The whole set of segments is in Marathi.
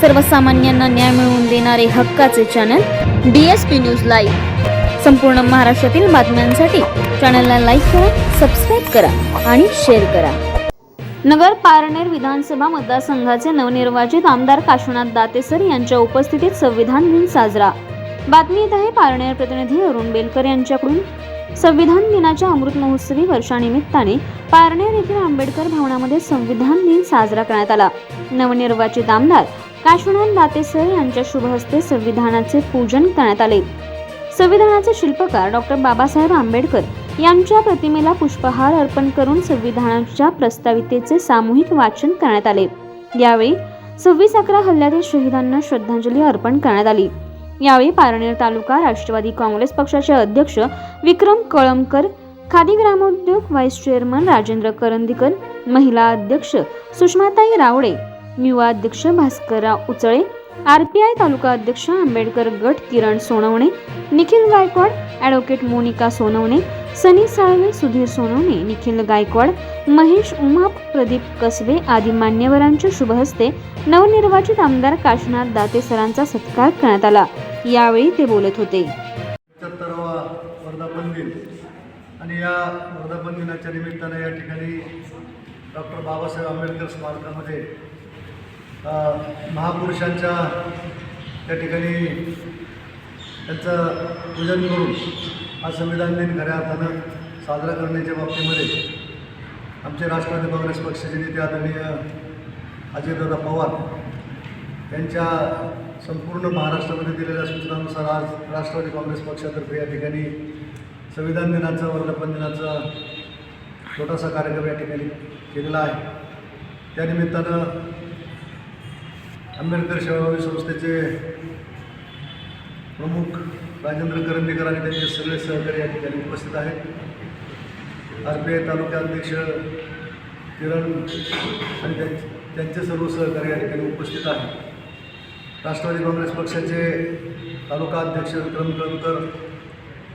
सर्वसामान्यांना न्याय मिळवून देणारे हक्काचे channel D S P news live संपूर्ण महाराष्ट्रातील बातम्यांसाठी चॅनलला लाईक करा सबस्क्राईब करा आणि शेअर करा. नगर पारनेर विधानसभा मतदारसंघाचे नवनिर्वाचित आमदार काशीनाथ दातेसर यांच्या उपस्थितीत संविधान दिन साजरा. बातमी येत आहे पारनेर प्रतिनिधी अरुण बेलकर यांच्याकडून. संविधान दिनाच्या अमृत महोत्सवी वर्षानिमित्ताने पारनेर येथील आंबेडकर भवनामध्ये संविधान दिन साजरा करण्यात आला. नवनिर्वाचित आमदार काशीनाथ दातेसर यांच्या शुभ हस्ते संविधानाचे पूजन करण्यात आले. संविधानाचे शिल्पकार डॉक्टर बाबासाहेब आंबेडकर यांच्या प्रतिमेला पुष्पहार अर्पण करून संविधानाच्या प्रस्तावितेचे सामूहिक वाचन करण्यात आले. यावेळी सव्वीस अकरा हल्ल्यातील शहीदांना श्रद्धांजली अर्पण करण्यात आली. यावेळी पारनेर तालुका राष्ट्रवादी काँग्रेस पक्षाचे अध्यक्ष विक्रम कळमकर खादी ग्रामोद्योग व्हाईस चेअरमन राजेंद्र करंदीकर महिला अध्यक्ष सुषमाताई रावडे युवा अध्यक्ष Bhaskarrao Uchale R P I तालुका अध्यक्ष आंबेडकर गट किरण सोनवणे निखिल गायकवाड ॲडव्होकेट मोनिका सोनवणे सनी साळवे सुधीर सोनवणे निखिल गायकवाड महेश उमा प्रदीप कसबे आदी मान्यवरांच्या शुभहस्ते नवनिर्वाचित आमदार काशनाथ दाते सरांचा सत्कार करण्यात आला यावेळी ते बोलत होते आणि या वर्धापन दिनाच्या निमित्तानं या ठिकाणी डॉक्टर बाबासाहेब आंबेडकर स्मारकामध्ये महापुरुषांच्या त्या ठिकाणी त्यांचं पूजन करून हा संविधान दिन खऱ्या अर्थानं साजरा करण्याच्या बाबतीमध्ये आमचे राष्ट्रवादी काँग्रेस पक्षाचे नेते आदरणीय अजयदादा पवार यांच्या संपूर्ण महाराष्ट्रामध्ये दिलेल्या सूचनानुसार आज राष्ट्रवादी काँग्रेस पक्षातर्फे या ठिकाणी संविधान दिनाचा वर्धापन दिनाचा छोटासा कार्यक्रम या ठिकाणी केलेला आहे. त्यानिमित्तानं आंबेडकर सेवाभावी संस्थेचे प्रमुख राजेंद्र करंदीकर आणि त्यांचे सगळे सहकारी या ठिकाणी उपस्थित आहेत. आर पी आय तालुका अध्यक्ष किरण आणि त्यां- त्यांचे सर्व सहकारी या ठिकाणी उपस्थित आहेत. राष्ट्रवादी काँग्रेस पक्षाचे तालुका अध्यक्ष विक्रम कळमकर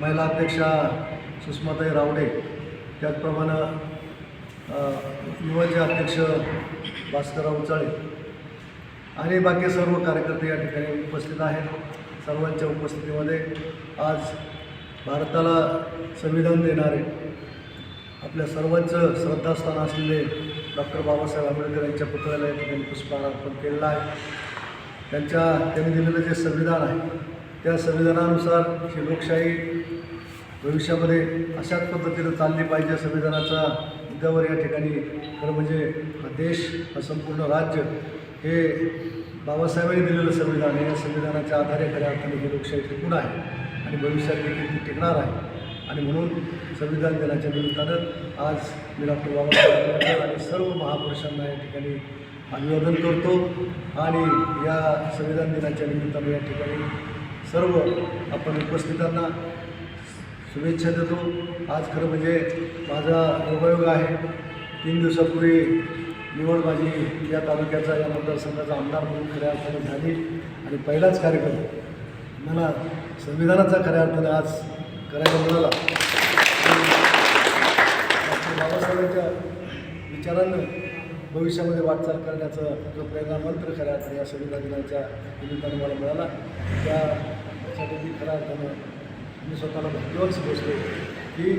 महिला अध्यक्षा सुषमाताई रावडे त्याचप्रमाणे युवाचे अध्यक्ष भास्करराव उचाळे आणि बाकी सर्व कार्यकर्ते या ठिकाणी उपस्थित आहेत. सर्वांच्या उपस्थितीमध्ये आज भारताला संविधान देणारे आपल्या सर्वांचं श्रद्धास्थान असलेले डॉक्टर बाबासाहेब आंबेडकर यांच्या पुतळ्याला या ठिकाणी पुष्पहार अर्पण केलेला आहे. त्यांच्या त्यांनी दिलेलं जे संविधान आहे त्या संविधानानुसार ही लोकशाही भविष्यामध्ये अशाच पद्धतीनं चालली पाहिजे संविधानाचा मुद्द्यावर या ठिकाणी खरं म्हणजे हा देश हा संपूर्ण राज्य हे बाबासाहेबांनी दिलेलं संविधान आहे. या संविधानाच्या आधारे खऱ्या अर्थाने ही लोकशाही टिकून आहे आणि भविष्यात देखील ती टिकणार आहे. आणि म्हणून संविधान दिनाच्या निमित्तानं आज मी डॉक्टर बाबासाहेब आणि सर्व महापुरुषांना या ठिकाणी अभिवादन करतो. आणि या संविधान दिनाच्या निमित्तानं या ठिकाणी सर्व आपण उपस्थितांना शुभेच्छा देतो. आज खरं म्हणजे माझा योगायोग आहे. तीन दिवसापूर्वी निवड माझी या तालुक्याचा या मतदारसंघाचा आमदार म्हणून खऱ्या अर्थाने झाली. आणि पहिलाच कार्यक्रम मला संविधानाचा खऱ्या अर्थाने आज करायला मिळाला. डॉक्टर बाबासाहेबांच्या विचारानं भविष्यामध्ये वाटचाल करण्याचा जो प्रेरणा मंत्र खऱ्या अर्थाने या संविधान दिनाच्या निमित्तानं मला मिळाला. त्यासाठी मी खऱ्या अर्थानं मी स्वतःला भाग्यवान समजतो की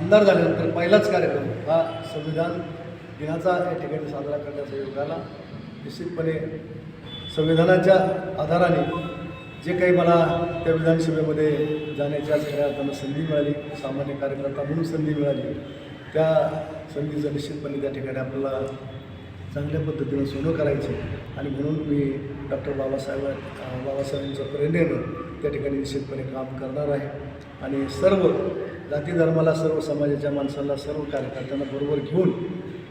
आमदार झाल्यानंतर पहिलाच कार्यक्रम हा संविधान दिनाचा या ठिकाणी साजरा करण्याचा योग आला. निश्चितपणे संविधानाच्या आधाराने जे काही मला त्या विधानसभेमध्ये जाण्याच्या आज अर्थानं संधी मिळाली सामान्य कार्यकर्ता म्हणून संधी मिळाली त्या संधीचं निश्चितपणे त्या ठिकाणी आपल्याला चांगल्या पद्धतीनं सोनं करायचं आणि म्हणून मी डॉक्टर बाबासाहेब बाबासाहेबांच्या प्रेरणेनं त्या ठिकाणी निश्चितपणे काम करणार आहे. आणि सर्व जाती धर्माला सर्व समाजाच्या माणसाला सर्व कार्यकर्त्यांना बरोबर घेऊन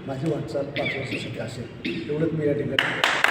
माझी वाटचाल पाच वर्षासाठी असेल. एवढंच मी या ठिकाणी